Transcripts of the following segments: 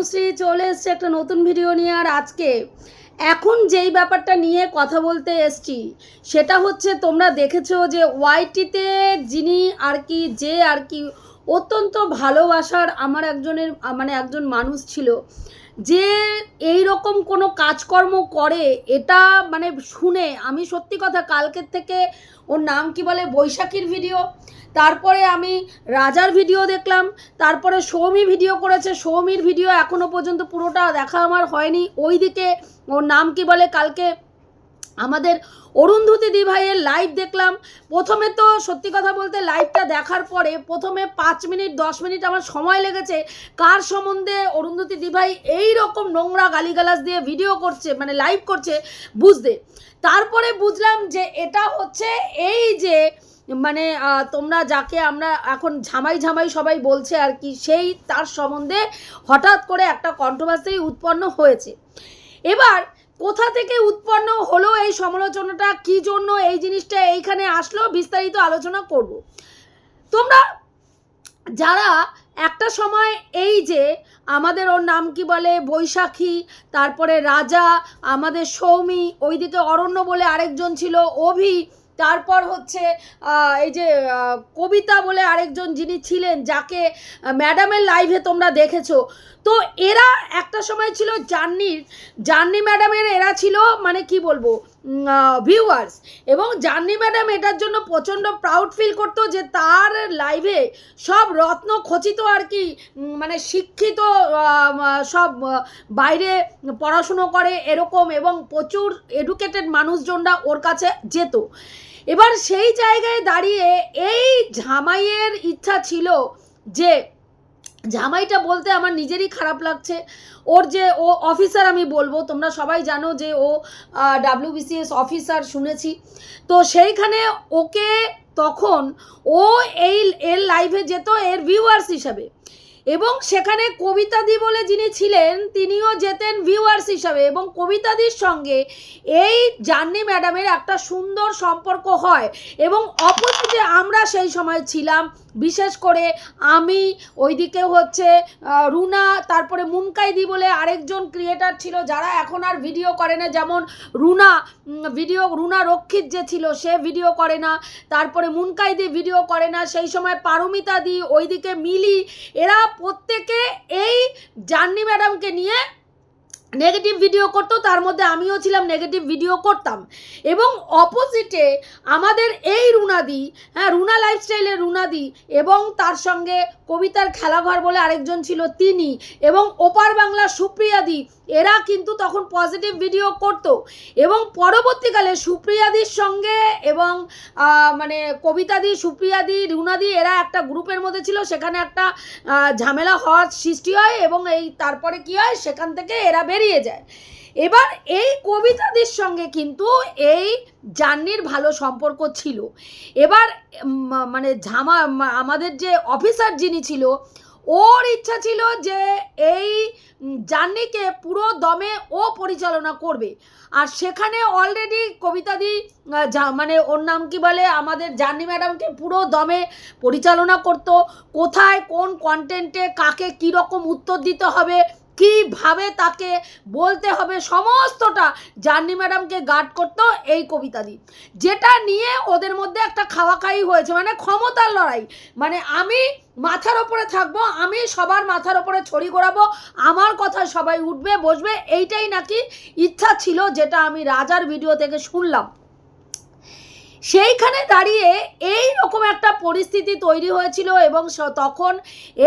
অনুশ্রী চলে এসছে একটা নতুন ভিডিও নিয়ে, আর আজকে এখন যেই ব্যাপারটা নিয়ে কথা বলতে এসছি, সেটা হচ্ছে তোমরা দেখেছ যে ওয়াইটিতে যিনি আর কি, যে আর কি অত্যন্ত ভালোবাসার আমার একজনের মানে একজন মানুষ ছিল যে এই রকম কোনো কাজকর্ম করে, এটা মানে শুনে আমি সত্যি কথা কালকের থেকে ওর নাম কি বলে, বৈশাখীর ভিডিও তারপরে আমি রাজার ভিডিও দেখলাম, তারপরে সৌমি ভিডিও করেছে, সৌমির ভিডিও এখনও পর্যন্ত পুরোটা দেখা আমার হয়নি, ওইদিকে ওর নাম কি বলে কালকে আমাদের অরুন্ধতী দি ভাইয়ের লাইভ দেখলাম। প্রথমে তো সত্যি কথা বলতে লাইভটা দেখার পরে প্রথমে পাঁচ মিনিট, দশ মিনিট আমার সময় লেগেছে। কার সম্বন্ধে অরুন্ধতী দি ভাই এই রকম নোংরা গালিগালাজ দিয়ে ভিডিও করছে মানে লাইভ করছে, বুঝতে। তারপরে বুঝলাম যে এটা হচ্ছে এই যে মানে তোমরা যাকে আমরা এখন ঝামাই ঝামাই সবাই বলছে আর কি, সেই তার সম্বন্ধে হঠাৎ করে একটা কন্ট্রোভার্সি উৎপন্ন হয়েছে। এবার কোথা থেকে উৎপন্ন হলো এই সমালোচনাটা? কি জন্য এই জিনিসটা এইখানে আসলো? বিস্তারিত আলোচনা করব। তোমরা যারা একটা সময় এই যে আমাদের ওর নাম কি বলে? বৈশাখী, তারপরে রাজা, আমাদের সৌমি, ওইদিকে অরণ্য বলে আরেকজন ছিল, অভি, তারপর হচ্ছে এই যে কবিতা বলে আরেকজন যিনি ছিলেন, যাকে ম্যাডামের লাইভে তোমরা দেখেছ। তো এরা একটা সময় ছিল জার্নির, জার্নি ম্যাডামের এরা ছিল মানে কি বলব ভিউয়ার্স এবং জার্নি ম্যাডাম এটার জন্য প্রচণ্ড প্রাউড ফিল করতো যে তার লাইভে সব রত্ন খচিত আর কি মানে শিক্ষিত সব বাইরে পড়াশুনো করে এরকম এবং প্রচুর এডুকেটেড মানুষজনরা ওর কাছে যেত। এবার সেই জায়গায় দাঁড়িয়ে এই ঝামাইয়ের ইচ্ছা ছিল যে জামাইটা বলতে আমার নিজেরই খারাপ লাগছে। ওর যে ও অফিসার আমি বলব, তোমরা সবাই জানো যে ও ডাব্লিউবিসিএস অফিসার শুনেছি। তো সেইখানে ওকে তখন ও এই, এর লাইভে যেত, এর ভিউয়ার্স হিসাবে। এবং সেখানে কবিতাদি বলে যিনি ছিলেন, তিনিও যেতেন ভিউয়ার্স হিসাবে। এবং কবিতাদির সঙ্গে এই জার্নি ম্যাডামের একটা সুন্দর সম্পর্ক হয়। এবং অপোজিটে আমরা সেই সময় ছিলাম বিশেষ করে আমি, ওইদিকে হচ্ছে রুনা, তারপরে মুনকাইদি বলে আরেকজন ক্রিয়েটার ছিল যারা এখন আর ভিডিও করে না। যেমন রুনা ভিডিও রুনা রক্ষিত যে ছিল, সে ভিডিও করে না। তারপরে মুনকাইদি ভিডিও করে না। সেই সময় পারমিতা দি, ওইদিকে মিলি, এরা প্রত্যেকে এই জার্নি ম্যাডামকে নিয়ে নেগেটিভ ভিডিও করতো, তার মধ্যে আমিও ছিলাম নেগেটিভ ভিডিও করতাম। এবং অপোজিটে আমাদের এই রুনাদি হ্যাঁ রুনা লাইফস্টাইলের রুনাদি এবং তার সঙ্গে কবিতার খেলাঘর বলে আরেকজন ছিল তিনি এবং ওপার বাংলা সুপ্রিয়াদি এরা কিন্তু তখন পজিটিভ ভিডিও করতো। এবং পরবর্তীকালে সুপ্রিয়াদির সঙ্গে এবং মানে কবিতাদি, সুপ্রিয়াদি, রুনাদি, এরা একটা গ্রুপের মধ্যে ছিল। সেখানে একটা ঝামেলা হওয়ার সৃষ্টি হয় এবং এই তারপরে কি হয়? সেখান থেকে এরা বেরিয়ে যায়। এবার এই কবিতাদির সঙ্গে কিন্তু এই জার্নির ভালো সম্পর্ক ছিল। এবার মানে ঝামা, আমাদের যে অফিসার যিনি ছিল ওর ইচ্ছা ছিল যে এই জার্নিকে পুরো দমে ও পরিচালনা করবে। আর সেখানে অলরেডি কবিতাদি মানে ওর নাম কি বলে? আমাদের জার্নি ম্যাডামকে পুরো দমে পরিচালনা করত। কোথায় কোন কন্টেন্টে কাকে কীরকম উত্তর দিতে হবে? কীভাবে তাকে বলতে হবে সমস্তটা জার্নি ম্যাডামকে গার্ড করতো এই কবিতা কবিতাদি যেটা নিয়ে ওদের মধ্যে একটা খাওয়া খাই হয়েছে মানে ক্ষমতার লড়াই। মানে আমি মাথার ওপরে থাকব, আমি সবার মাথার ওপরে ছড়ি ঘোরাবো আমার কথা সবাই উঠবে, বসবে, এইটাই নাকি ইচ্ছা ছিল যেটা আমি রাজার ভিডিও থেকে শুনলাম। সেইখানে দাঁড়িয়ে এই রকম একটা পরিস্থিতি তৈরি হয়েছিল এবং তখন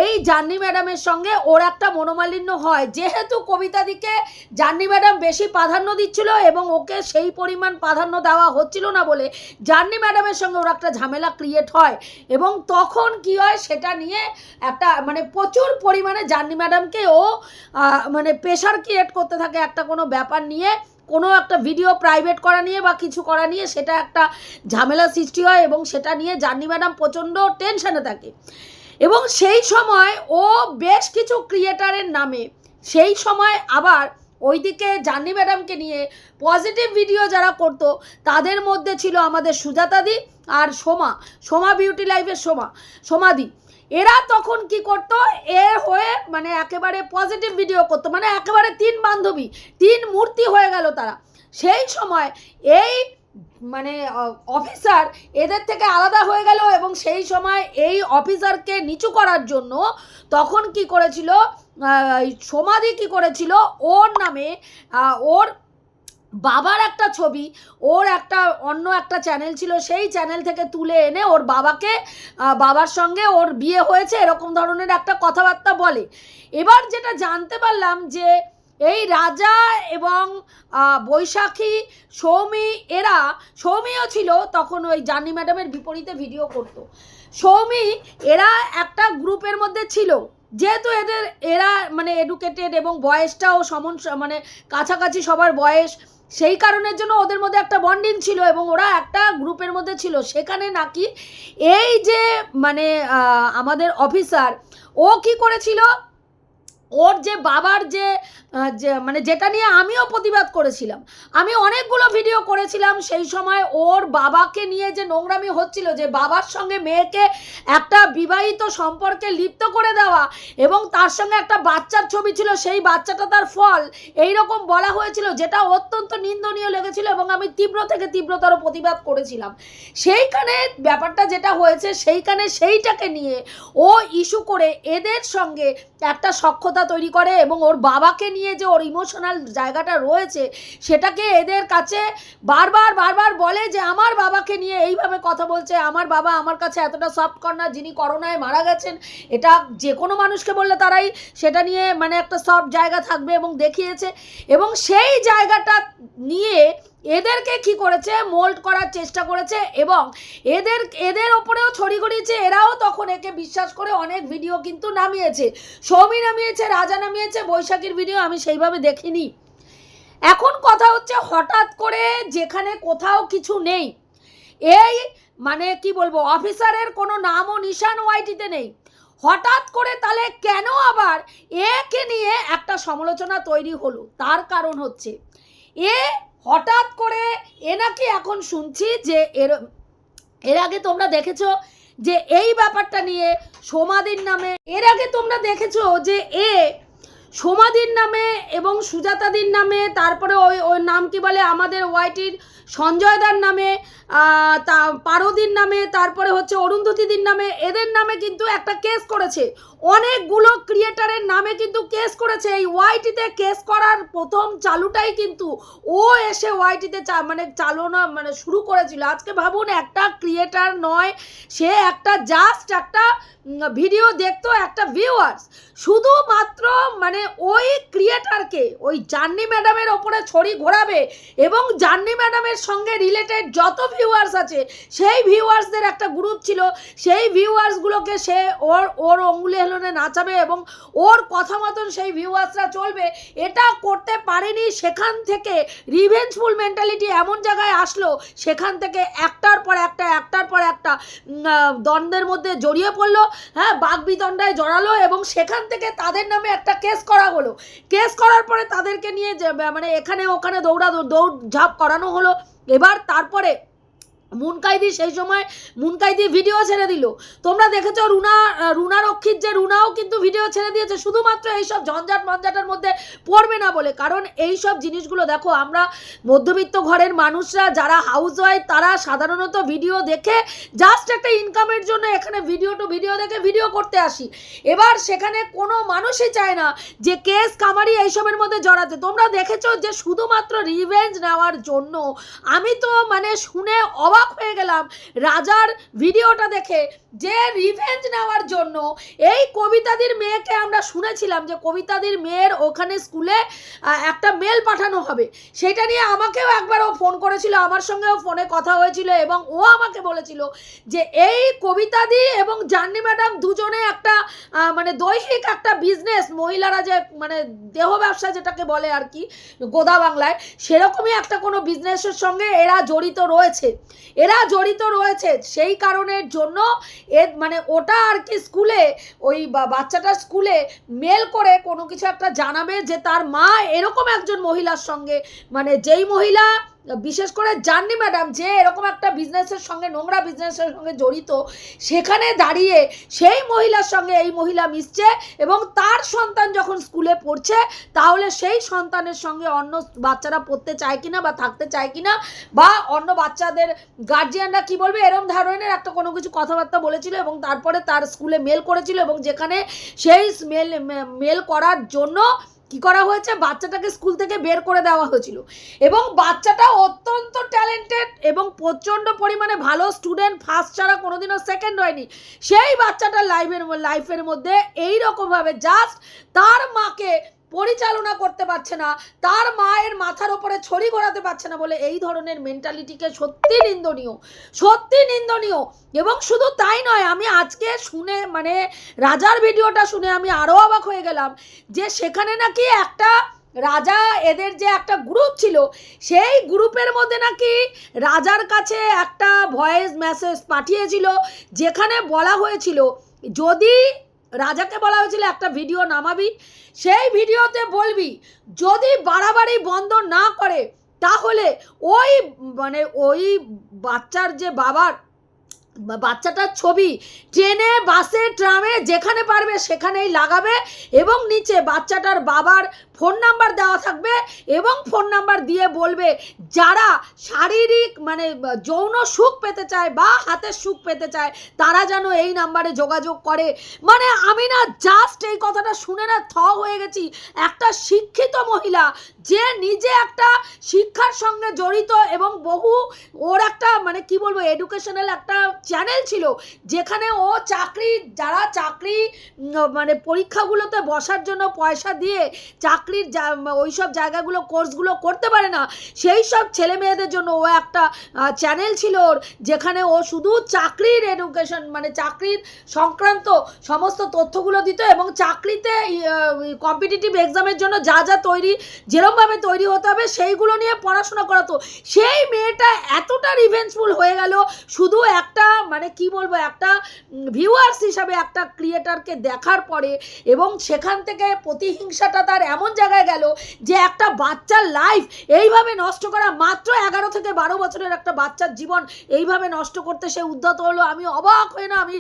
এই জান্নি ম্যাডামের সঙ্গে ওর একটা মনোমালিন্য হয়। যেহেতু কবিতাদিকে জান্নি ম্যাডাম বেশি প্রাধান্য দিচ্ছিল এবং ওকে সেই পরিমাণ প্রাধান্য দেওয়া হচ্ছিল না বলে জান্নি ম্যাডামের সঙ্গে ওর একটা ঝামেলা ক্রিয়েট হয় এবং তখন কি হয় সেটা নিয়ে একটা মানে প্রচুর পরিমাণে জান্নি ম্যাডামকে ও মানে প্রেশার ক্রিয়েট করতে থাকে একটা কোনো ব্যাপার নিয়ে। কোনো একটা ভিডিও প্রাইভেট করা নিয়ে বা কিছু করা নিয়ে সেটা একটা ঝামেলা সৃষ্টি হয় এবং সেটা নিয়ে জার্নি ম্যাডাম প্রচণ্ড টেনশনে থাকে। এবং সেই সময় ও বেশ কিছু ক্রিয়েটারের নামে সেই সময় আবার ওইদিকে জার্নি ম্যাডামকে নিয়ে পজিটিভ ভিডিও যারা করতো, তাদের মধ্যে ছিল আমাদের সুজাতাদি আর সোমা সোমা বিউটি লাইফের সোমা, সোমাদি। এরা তখন কি করতো? এ হয়ে মানে একেবারে পজিটিভ ভিডিও করতো। মানে একেবারে তিন বান্ধবী, তিন মূর্তি হয়ে গেল তারা। সেই সময় এই মানে অফিসার এদের থেকে আলাদা হয়ে গেল এবং সেই সময় এই অফিসারকে নিচু করার জন্য তখন কি করেছিল সমাধি কি করেছিল, ওর নামে ওর বাবার একটা ছবি, ওর একটা অন্য একটা চ্যানেল ছিল, সেই চ্যানেল থেকে তুলে এনে ওর বাবাকে বাবার সঙ্গে ওর বিয়ে হয়েছে, এরকম ধরনের একটা কথাবার্তা বলে। এবার যেটা জানতে পারলাম যে, এই রাজা এবং বৈশাখী, সৌমি, এরা, সৌমিও ছিল তখন ওই জানি ম্যাডামের বিপরীতে ভিডিও করতো। সৌমি, এরা একটা গ্রুপের মধ্যে ছিল। যেহেতু এদের, এরা মানে এডুকেটেড এবং বয়সটাও সমন মানে কাছাকাছি সবার বয়স সেই কারণের জন্য ওদের মধ্যে একটা বন্ডিং ছিল এবং ওরা একটা গ্রুপের মধ্যে ছিল। সেখানে নাকি এই যে মানে আমাদের অফিসার ও কি করেছিল? ওর যে বাবার যে যে মানে যেটা নিয়ে আমিও প্রতিবাদ করেছিলাম। আমি অনেকগুলো ভিডিও করেছিলাম, সেই সময় ওর বাবাকে নিয়ে যে নোংরামি হচ্ছিল, যে বাবার সঙ্গে মেয়েকে একটা বিবাহিত সম্পর্কে লিপ্ত করে দেওয়া এবং তার সঙ্গে একটা বাচ্চার ছবি ছিল, সেই বাচ্চাটা তার ফল এই রকম বলা হয়েছিল, যেটা অত্যন্ত নিন্দনীয় লেগেছিল এবং আমি তীব্র থেকে তীব্রতর প্রতিবাদ করেছিলাম। সেইখানে ব্যাপারটা যেটা হয়েছে, সেইখানে সেইটাকে নিয়ে ও ইস্যু করে এদের সঙ্গে একটা সক্ষতা তৈরি করে এবং ওর বাবাকে নিয়ে যে ওর ইমোশনাল জায়গাটা রয়েছে, সেটাকে এদের কাছে বারবার বারবার বলে যে, আমার বাবাকে নিয়ে এইভাবে কথা বলছে। আমার বাবা আমার কাছে এতটা সফট কর্নার যিনি করোনায় মারা গেছেন। এটা যে কোনো মানুষকে বললে তারাই সেটা নিয়ে মানে একটা সফট জায়গা থাকবে এবং দেখিয়েছে। এবং সেই জায়গাটা নিয়ে এদেরকে কি করেছে? মোল্ড করার চেষ্টা করেছে এবং এদের এদের ওপরেও ছড়ি ঘড়িয়েছে এরাও তখন একে বিশ্বাস করে অনেক ভিডিও কিন্তু নামিয়েছে। সৌমি নামিয়েছে, রাজা নামিয়েছে, বৈশাখীর ভিডিও আমি সেইভাবে দেখিনি। এখন কথা হচ্ছে হঠাৎ করে যেখানে কোথাও কিছু নেই। এই মানে কি বলব, অফিসারের কোনো নাম ও নিশান ওয়াইটিতে নেই। হঠাৎ করে তাহলে কেন আবার একে নিয়ে একটা সমালোচনা তৈরি হলো? তার কারণ হচ্ছে, এ হঠাৎ করে এ নাকি এখন শুনছি যে এর এর আগে তোমরা দেখেছ যে এই ব্যাপারটা নিয়ে সমাধির নামে, এর আগে তোমরা দেখেছ যে এ সমাধির নামে এবং সুজাতাদির নামে, তারপরে ওই ওই নাম কি বলে আমাদের ওয়াইটির সঞ্জয়দার নামে তা, পারদির নামে, তারপরে হচ্ছে অরুন্ধতিদির নামে, এদের নামে কিন্তু একটা কেস করেছে। অনেকগুলো ক্রিয়েটারের নামে কিন্তু কেস করেছে। এই ওয়াইটিতে কেস করার প্রথম চালুটাই কিন্তু ও এসে ওয়াইটিতে মানে চালনা মানে শুরু করেছিল। আজকে ভাবুন, একটা ক্রিয়েটার নয়, সে একটা জাস্ট একটা ভিডিও দেখতো, একটা ভিউয়ার্স শুধুমাত্র মানে ওই ক্রিয়েটারকে ওই জান্নি ম্যাডামের ওপরে ছড়ি ঘোরাবে এবং জান্নি ম্যাডামের সঙ্গে রিলেটেড যত ভিউয়ার্স আছে, সেই ভিউয়ার্সদের একটা গ্রুপ ছিল। সেই ভিউয়ার্সগুলোকে সে ওর ওর অঙ্গুলি হেলনে নাচাবে এবং ওর কথা মতন সেই ভিউয়ার্সরা চলবে, এটা করতে পারেনি সেখান থেকে রিভেঞ্জফুল মেন্টালিটি এমন জায়গায় আসলো, সেখান থেকে একটার পর একটা, একটার পর একটা দ্বন্দ্বের মধ্যে জড়িয়ে পড়ল হ্যাঁ বাগবিতণ্ডায় জড়ালো এবং সেখান থেকে তাদের নামে একটা কেস করা হলো। কেস করার পরে তাদেরকে নিয়ে মানে এখানে ওখানে দৌড়া দৌড় ঝাঁপ করানো হলো। এবার তারপরে মুনকাইদি সেই সময় মুনকাইদি ভিডিও ছেড়ে দিল। তোমরা দেখেছ রুনা রুনা রক্ষিত যে রুনাও কিন্তু ভিডিও ছেড়ে দিয়েছে। শুধুমাত্র এইসব ঝঞ্ঝাট মঞ্জাটের মধ্যে পড়বে না বলে। কারণ এই সব জিনিসগুলো দেখো, আমরা মধ্যবিত্ত ঘরের মানুষরা যারা হাউস ওয়াইফ তারা সাধারণত ভিডিও দেখে জাস্ট একটা ইনকামের জন্য এখানে ভিডিও টু ভিডিও দেখে ভিডিও করতে আসি। এবার সেখানে কোনো মানুষই চায় না যে কেস কামারি এইসবের মধ্যে জড়াতে। তোমরা দেখেছ যে শুধুমাত্র রিভেঞ্জ নেওয়ার জন্য আমি তো মানে শুনে অবাক হয়ে গেলাম। রাজার ভিডিওটা দেখে যে রিভেঞ্জ নেওয়ার জন্য এই কবিতাদির মেয়েকে আমরা শুনেছিলাম যে কবিতাদির মেয়ের ওখানে স্কুলে একটা মেল পাঠানো হবে। সেটা নিয়ে আমাকেও একবার ও ফোন করেছিল, আমার সঙ্গেও ফোনে কথা হয়েছিল এবং ও আমাকে বলেছিল যে এই কবিতাদি এবং জান্নি ম্যাডাম দুজনে একটা মানে দৈহিক একটা বিজনেস মহিলারা যে মানে দেহ ব্যবসা যেটাকে বলে আর কি, গোদা বাংলায়, সেরকমই একটা কোনো বিজনেসের সঙ্গে এরা জড়িত রয়েছে। এরা জড়িত রয়েছে। সেই কারণের জন্য এ মানে ওটা আর কি স্কুলে ওই বা- বাচ্চাটা স্কুলে মেল করে কোনো কিছু একটা জানাবে যে তার মা এরকম একজন মহিলার সঙ্গে। মানে যেই মহিলা বিশেষ করে জাননি ম্যাডাম যে এরকম একটা বিজনেসের সঙ্গে, নোংরা বিজনেসের সঙ্গে জড়িত, সেখানে দাঁড়িয়ে সেই মহিলার সঙ্গে এই মহিলা মিশছে এবং তার সন্তান যখন স্কুলে পড়ছে, তাহলে সেই সন্তানের সঙ্গে অন্য বাচ্চারা পড়তে চায় কিনা বা থাকতে চায় কিনা বা অন্য বাচ্চাদের গার্জিয়ানরা কি বলবে, এরম ধরনের একটা কোনো কিছু কথাবার্তা বলেছিল এবং তারপরে তার স্কুলে মেল করেছিল এবং যেখানে সেই মেল মেল করার জন্য কি করা হয়েছে? বাচ্চাটাকে স্কুল থেকে বের করে দেওয়া হয়েছিল। এবং বাচ্চাটা অত্যন্ত ট্যালেন্টেড এবং প্রচণ্ড পরিমাণে ভালো স্টুডেন্ট ফার্স্ট ছাড়া কোনোদিনও সেকেন্ড হয়নি। সেই বাচ্চাটার লাইফের লাইফের মধ্যে এই রকমভাবে জাস্ট তার মাকে পরিচালনা করতে পারছে না, তার মায়ের মাথার ওপরে ছড়ি ঘোরাতে পারছে না বলে এই ধরনের মেন্টালিটিকে সত্যি নিন্দনীয় সত্যি নিন্দনীয়। এবং শুধু তাই নয়, আমি আজকে শুনে মানে রাজার ভিডিওটা শুনে আমি আরও অবাক হয়ে গেলাম যে সেখানে নাকি একটা রাজা এদের যে একটা গ্রুপ ছিল, সেই গ্রুপের মধ্যে নাকি রাজার কাছে একটা ভয়েস মেসেজ পাঠিয়েছিল, যেখানে বলা হয়েছিল, যদি রাজাকে বলা হয়েছিল, একটা ভিডিও নামাবি, সেই ভিডিওতে বলবি, যদি বাড়াবাড়ি বন্ধ না করে, তাহলে ওই মানে ওই বাচ্চার যে বাবার, বাচ্চাটার ছবি ট্রেনে, বাসে, ট্রামে, যেখানে পারবে সেখানেই লাগাবে এবং নিচে বাচ্চাটার বাবার ফোন নাম্বার দেওয়া থাকবে এবং ফোন নাম্বার দিয়ে বলবে যারা শারীরিক মানে যৌন সুখ পেতে চায় বা হাতের সুখ পেতে চায়, তারা যেন এই নাম্বারে যোগাযোগ করে। মানে আমি না জাস্ট এই কথাটা শুনে না থ হয়ে গেছি। একটা শিক্ষিত মহিলা যে নিজে একটা শিক্ষার সঙ্গে জড়িত এবং বহু, ওর একটা মানে কি বলব এডুকেশনাল একটা চ্যানেল ছিল, যেখানে ও চাকরি, যারা চাকরি মানে পরীক্ষাগুলোতে বসার জন্য পয়সা দিয়ে চাকরির ওই সব জায়গাগুলো, কোর্সগুলো করতে পারে না। সেই সব ছেলে মেয়েদের জন্য ও একটা চ্যানেল ছিল ওর, যেখানে ও শুধু চাকরির এডুকেশন মানে চাকরির সংক্রান্ত সমস্ত তথ্যগুলো দিত এবং চাকরিতে কম্পিটিটিভ এক্সামের জন্য যা যা তৈরি, যেরমভাবে তৈরি হতে হবে, সেইগুলো নিয়ে পড়াশোনা করাতো। সেই মেয়েটা এতটা রিভেঞ্জফুল হয়ে গেল, শুধু একটা মানে কি বলব, একটা ভিউয়ার্স হিসাবে একটা ক্রিয়েটারকে দেখার পরে এবং সেখান থেকে প্রতিহিংসাটা তার এমন জায়গায় গেল যে একটা বাচ্চার লাইফ এইভাবে নষ্ট করা মাত্র এগারো থেকে বারো বছরের একটা বাচ্চার জীবন এইভাবে নষ্ট করতে সে উদ্ধত হলো। আমি অবাক হয়ে না, আমি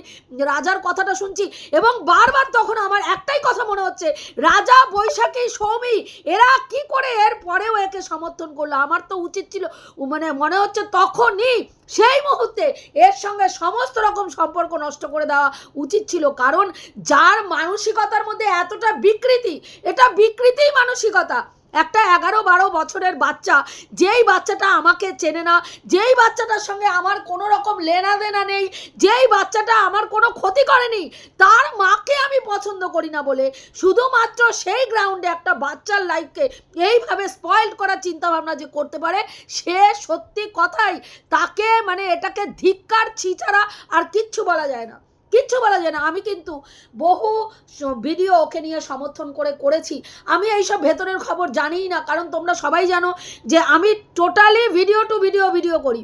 রাজার কথাটা শুনছি এবং বারবার তখন আমার একটাই কথা মনে হচ্ছে, রাজা বৈশাখী সৌমি, এরা কি করে এর পরেও একে সমর্থন করল? আমার তো উচিত ছিল মানে মনে হচ্ছে তখনই সেই মুহূর্তে এর সঙ্গে সমস্ত রকম সম্পর্ক নষ্ট করে দেওয়া উচিত ছিল। কারণ যার মানসিকতার মধ্যে এতটা বিকৃতি, এটা বিকৃতি মানসিকতা। একটা এগারো বারো বছরের বাচ্চা, যেই বাচ্চাটা আমাকে চেনে না, যেই বাচ্চাটার সঙ্গে আমার কোনো রকম লেনা দেনা নেই, যেই বাচ্চাটা আমার কোনো ক্ষতি করেনি, তার মাকে আমি পছন্দ করি না বলে শুধুমাত্র সেই গ্রাউন্ডে একটা বাচ্চার লাইফকে এইভাবে স্পয়েল করার চিন্তাভাবনা যে করতে পারে, সে সত্যি কথাই তাকে মানে এটাকে ধিক্কার, ছিচারা আর কিচ্ছু বলা যায় না। কিচ্ছু বলা যায় না। আমি কিন্তু বহু ভিডিও ওকে নিয়ে সমর্থন করে করেছি। আমি এইসব ভেতরের খবর জানিই না, কারণ তোমরা সবাই জানো যে আমি totally video to video video করি।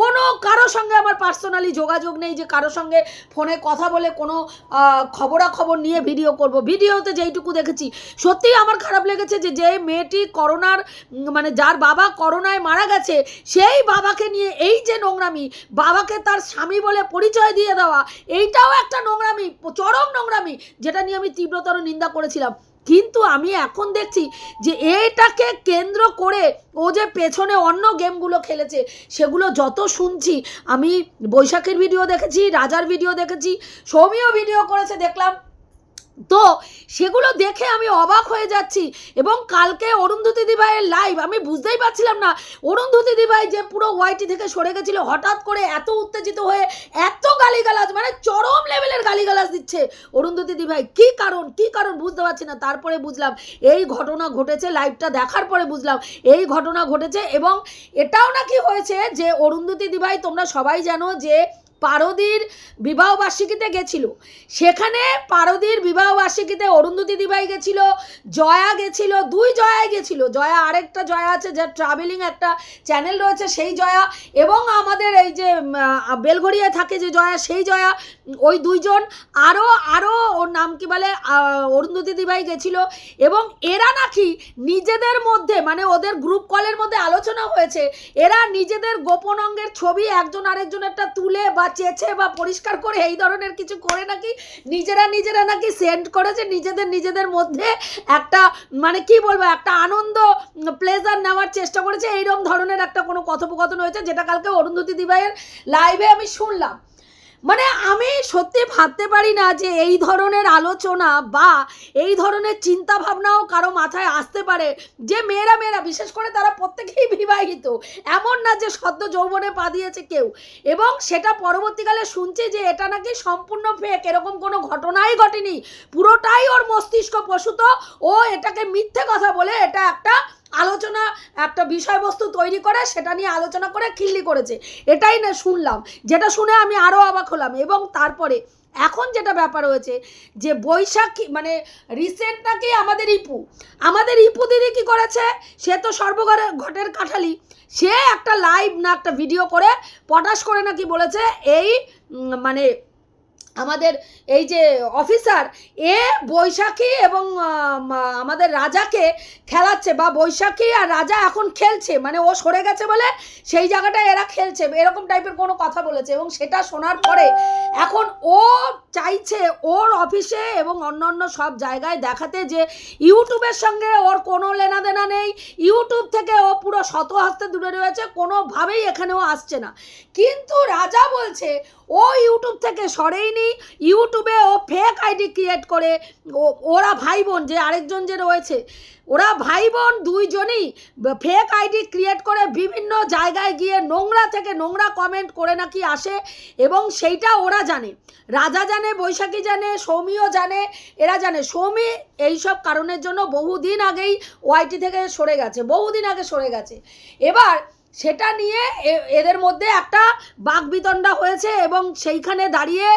কোনো কারও সঙ্গে আমার পার্সোনালি যোগাযোগ নেই যে কারও সঙ্গে ফোনে কথা বলে কোনো খবরাখবর নিয়ে ভিডিও করব। ভিডিওতে যেইটুকু দেখেছি, সত্যিই আমার খারাপ লেগেছে যে যে মেয়েটি করোনার মানে যার বাবা করোনায় মারা গেছে, সেই বাবাকে নিয়ে এই যে নোংরামি, বাবাকে তার স্বামী বলে পরিচয় দিয়ে দেওয়া, এইটাও একটা নোংরামি, চরম নোংরামি, যেটা নিয়ে আমি তীব্রতর নিন্দা করেছিলাম। কিন্তু আমি এখন দেখছি যে এটাকে কেন্দ্র করে ও যে পেছনে অন্য গেমগুলো খেলেছে, সেগুলো যত শুনছি, আমি বৈশাখের ভিডিও দেখেছি, রাজার ভিডিও দেখেছি, সৌমিও ভিডিও করেছে, দেখলাম তো সেগুলো দেখে আমি অবাক হয়ে যাচ্ছি এবং কালকে অরুন্ধতী দিভাইয়ের লাইভ আমি বুঝতেই পারছিলাম না, অরুন্ধতী দিভাই যে পুরো ওয়াইটি থেকে সরে গেছিল, হঠাৎ করে এত উত্তেজিত হয়ে এত গালিগালাজ মানে চরম লেভেলের গালিগালাজ দিচ্ছে অরুন্ধতী দিভাই কি কারণ? কি কারণ? বুঝতে পারছি না। তারপরে বুঝলাম, এই ঘটনা ঘটেছে লাইভটা দেখার পরে বুঝলাম, এই ঘটনা ঘটেছে এবং এটাও নাকি হয়েছে যে অরুন্ধতী দিভাই তোমরা সবাই জানো যে পারদির বিবাহবার্ষিকীতে গেছিল। সেখানে পারদির বিবাহবার্ষিকীতে অরুন্ধতী দিবাই গেছিল, জয়া গেছিল, দুই জয়াই গেছিল। জয়া আরেকটা জয়া আছে, যার ট্রাভেলিং একটা চ্যানেল রয়েছে, সেই জয়া এবং আমাদের এই যে বেলঘড়িয়ায় থাকে যে জয়া, সেই জয়া, ওই দুইজন আরও আরও ওর নাম কি বলে অরুন্ধতী দিবাই গেছিল এবং এরা নাকি নিজেদের মধ্যে মানে ওদের গ্রুপ কলের মধ্যে আলোচনা হয়েছে, এরা নিজেদের গোপন অঙ্গের ছবি একজন আরেকজনেরটা তুলে বা চেছে বা পরিষ্কার করে এই ধরনের কিছু করে নাকি? নিজেরা নিজেরা নাকি সেন্ড করেছে, নিজেদের নিজেদের মধ্যে একটা মানে কি বলব, একটা আনন্দ প্লেজার নেওয়ার চেষ্টা করেছে। এইরকম ধরনের একটা কোনো কথোপকথন হয়েছে, যেটা কালকে অরুন্ধতি দিবাইয়ের লাইভে আমি শুনলাম। মানে আমি সত্যি ভাবতে পারি না যে এই ধরনের আলোচনা বা এই ধরনের চিন্তা ভাবনাও কারও মাথায় আসতে পারে। যে মেয়েরা মেয়েরা, বিশেষ করে তারা প্রত্যেকেই বিবাহিত। এমন না যে সদ্য যৌবনে পা দিয়েছে কেউ। এবং সেটা পরবর্তীকালে শুনছি যে এটা নাকি সম্পূর্ণ ফেক এরকম কোনো ঘটনাই ঘটেনি। পুরোটাই ওর মস্তিষ্ক প্রসূত। ও এটাকে মিথ্যে কথা বলে, এটা একটা আলোচনা, একটা বিষয়বস্তু তৈরি করে, সেটা নিয়ে আলোচনা করে খিল্লি করেছে। এটাই না শুনলাম। যেটা শুনে আমি আরও অবাক হলাম। এবং তারপরে, এখন যেটা ব্যাপার হয়েছে যে বৈশাখী মানে রিসেন্ট নাকি আমাদের ইপু? আমাদের ইপু দিদি কী করেছে? সে তো সর্বঘরে ঘটের কাঠালি। সে একটা লাইভ না, একটা ভিডিও করে পটাশ করে নাকি বলেছে, এই মানে আমাদের এই যে অফিসার, এ বৈশাখী এবং আমাদের রাজাকে খেলাচ্ছে বা বৈশাখী আর রাজা এখন খেলছে মানে ও সরে গেছে বলে সেই জায়গাটায় এরা খেলছে, এরকম টাইপের কোনো কথা বলেছে এবং সেটা শোনার পরে এখন ও চাইছে ওর অফিসে এবং অন্য অন্য সব জায়গায় দেখাতে যে ইউটিউবের সঙ্গে ওর কোনো লেনাদেনা নেই, ইউটিউব থেকে ও পুরো শত হস্তে দূরে রয়েছে, কোনোভাবেই এখানেও আসছে না। কিন্তু রাজা বলছে, ও ইউটিউব থেকে সরেইনি ইউটিউবে ও ফেক আইডি ক্রিয়েট করে ওরা ভাই বোন যে আরেকজন যে রয়েছে, ওরা ভাই বোন দুইজনই ফেক আইডি ক্রিয়েট করে বিভিন্ন জায়গায় গিয়ে নোংরা থেকে নোংরা কমেন্ট করে নাকি আসে এবং সেইটা ওরা জানে। রাজা জানে, বৈশাখী জানে, সৌমিও জানে, এরা জানে। সৌমি এইসব কারণের জন্য বহুদিন আগেই ওয়াইটি থেকে সরে গেছে, বহুদিন আগে সরে গেছে। এবার সেটা নিয়ে এদের মধ্যে একটা বাকবিতণ্ডা হয়েছে এবং সেইখানে দাঁড়িয়ে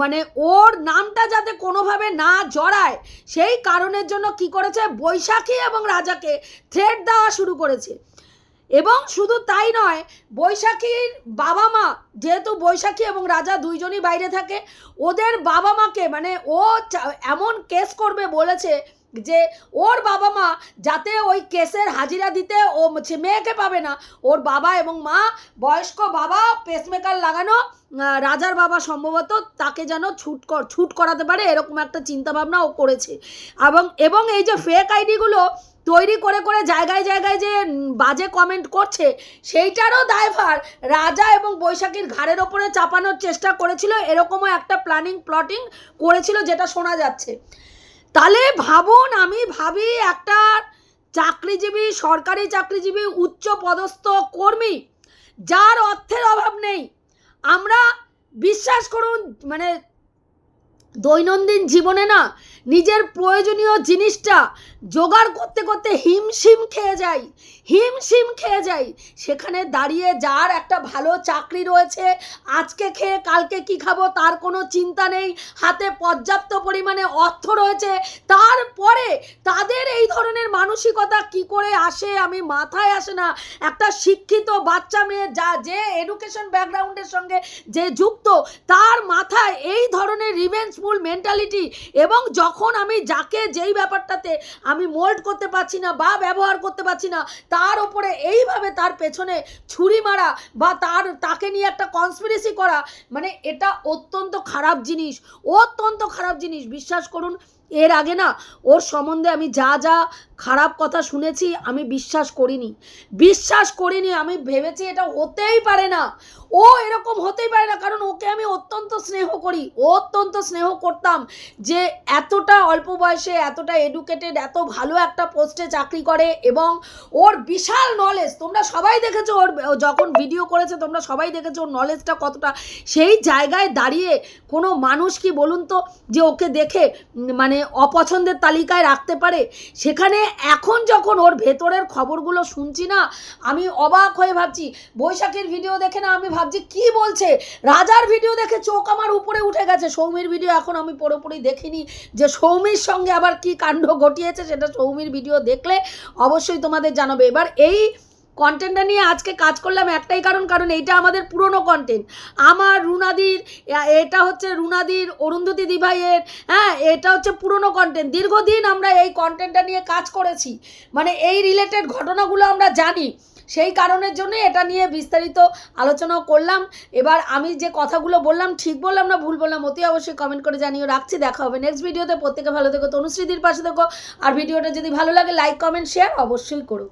মানে ওর নামটা যাতে কোনোভাবে না জড়ায়, সেই কারণের জন্য কি করেছে? বৈশাখী এবং রাজাকে থ্রেড দেওয়া শুরু করেছে। এবং শুধু তাই নয়, বৈশাখীর বাবা মা, যেহেতু বৈশাখী এবং রাজা দুইজনই বাইরে থাকে, ওদের বাবা মাকে মানে ও এমন কেস করবে বলেছে যে ওর বাবা মা যাতে ওই কেসের হাজিরা দিতে ও মেয়েকে পাবে না, ওর বাবা এবং মা, বয়স্ক বাবা পেসমেকার লাগানো রাজার বাবা সম্ভবত তাকে যেন ছুট কর, ছুট করাতে পারে এরকম একটা চিন্তাভাবনা ও করেছে। এবং এবং এই যে ফেক আইডিগুলো তৈরি করে করে জায়গায় জায়গায় যে বাজে কমেন্ট করছে, সেইটারও দায়ভার রাজা এবং বৈশাখীর ঘাড়ের ওপরে চাপানোর চেষ্টা করেছিল, এরকমও একটা প্ল্যানিং প্লটিং করেছিল, যেটা শোনা যাচ্ছে। তাহলে ভাবুন, আমি ভাবি একটা চাকরিজীবী, সরকারি চাকরিজীবী, উচ্চ পদস্থ কর্মী, যার অর্থের অভাব নেই। আমরা বিশ্বাস করুন মানে দৈনন্দিন জীবনে না নিজের প্রয়োজনীয় জিনিসটা জোগাড় করতে করতে হিমশিম খেয়ে যাই। হিমশিম খেয়ে যাই। সেখানে দাঁড়িয়ে যার একটা ভালো চাকরি রয়েছে, আজকে খেয়ে কালকে কি খাব তার কোনো চিন্তা নেই। হাতে পর্যাপ্ত পরিমাণে অর্থ রয়েছে। তারপরে তাদের এই ধরনের মানসিকতা কি করে আসে আমি মাথায় আসে না। একটা শিক্ষিত বাচ্চা মেয়ে যা, যে এডুকেশন ব্যাকগ্রাউন্ডের সঙ্গে যে যুক্ত, তার মাথায় এই ধরনের রিভেঞ্জফুল মেন্টালিটি এবং যখন আমি যাকে যেই ব্যাপারটাতে আমি মোল্ড করতে পারছি না বা ব্যবহার করতে পারছি না তার ওপরে এইভাবে তার পেছনে ছুরি মারা বা তার, তাকে নিয়ে একটা কনস্পিরেসি করা মানে এটা অত্যন্ত খারাপ জিনিস, অত্যন্ত খারাপ জিনিস। বিশ্বাস করুন, এর আগে না, ওর সম্বন্ধে আমি যা যা খারাপ কথা শুনেছি, আমি বিশ্বাস করিনি। বিশ্বাস করিনি, আমি ভেবেছি এটা হতেই পারে না। ও এরকম হতেই পারে না, কারণ ওকে আমি অত্যন্ত স্নেহ করি ও অত্যন্ত স্নেহ করতাম যে এতটা অল্প বয়সে, এতটা এডুকেটেড এত ভালো একটা পোস্টে চাকরি করে এবং ওর বিশাল নলেজ তোমরা সবাই দেখেছ ওর যখন ভিডিও করেছে, তোমরা সবাই দেখেছ ওর নলেজটা কতটা। সেই জায়গায় দাঁড়িয়ে কোনো মানুষ কি বলুন তো, যে ওকে দেখে মানে অপছন্দের তালিকায় রাখতে পারে? সেখানে এখন যখন ওর ভেতরের খবরগুলো শুনছি না, আমি অবাক হয়ে ভাবছি, বৈশাখীর ভিডিও দেখে না আমি ভাবছি, কি বলছে? রাজার ভিডিও দেখে চোখ আমার উপরে উঠে গেছে। সৌমির ভিডিও এখন আমি পুরোপুরি দেখিনি যে সৌমির সঙ্গে আবার কি কাণ্ড ঘটিয়েছে, সেটা সৌমির ভিডিও দেখলে অবশ্যই তোমাদের জানাবে। এবার এই কন্টেন্টটা নিয়ে আজকে কাজ করলাম একটাই কারণ কারণ এইটা আমাদের পুরনো কন্টেন্ট আমার রুনাদির এটা হচ্ছে রুনাদির অরুন্ধতী দিভাইয়ের হ্যাঁ এটা হচ্ছে পুরনো কন্টেন্ট দীর্ঘদিন আমরা এই কন্টেন্টটা নিয়ে কাজ করেছি। মানে এই রিলেটেড ঘটনাগুলো আমরা জানি। সেই কারণের জন্য এটা নিয়ে বিস্তারিত আলোচনাও করলাম। এবার আমি যে কথাগুলো বললাম, ঠিক বললাম না ভুল বললাম, অতি অবশ্যই কমেন্ট করে জানিয়ে রাখছি, দেখা হবে নেক্সট ভিডিওতে প্রত্যেকে ভালো থেকো তনুশ্রীদির পাশে থেকো। আর ভিডিওটা যদি ভালো লাগে লাইক কমেন্ট শেয়ার অবশ্যই করো।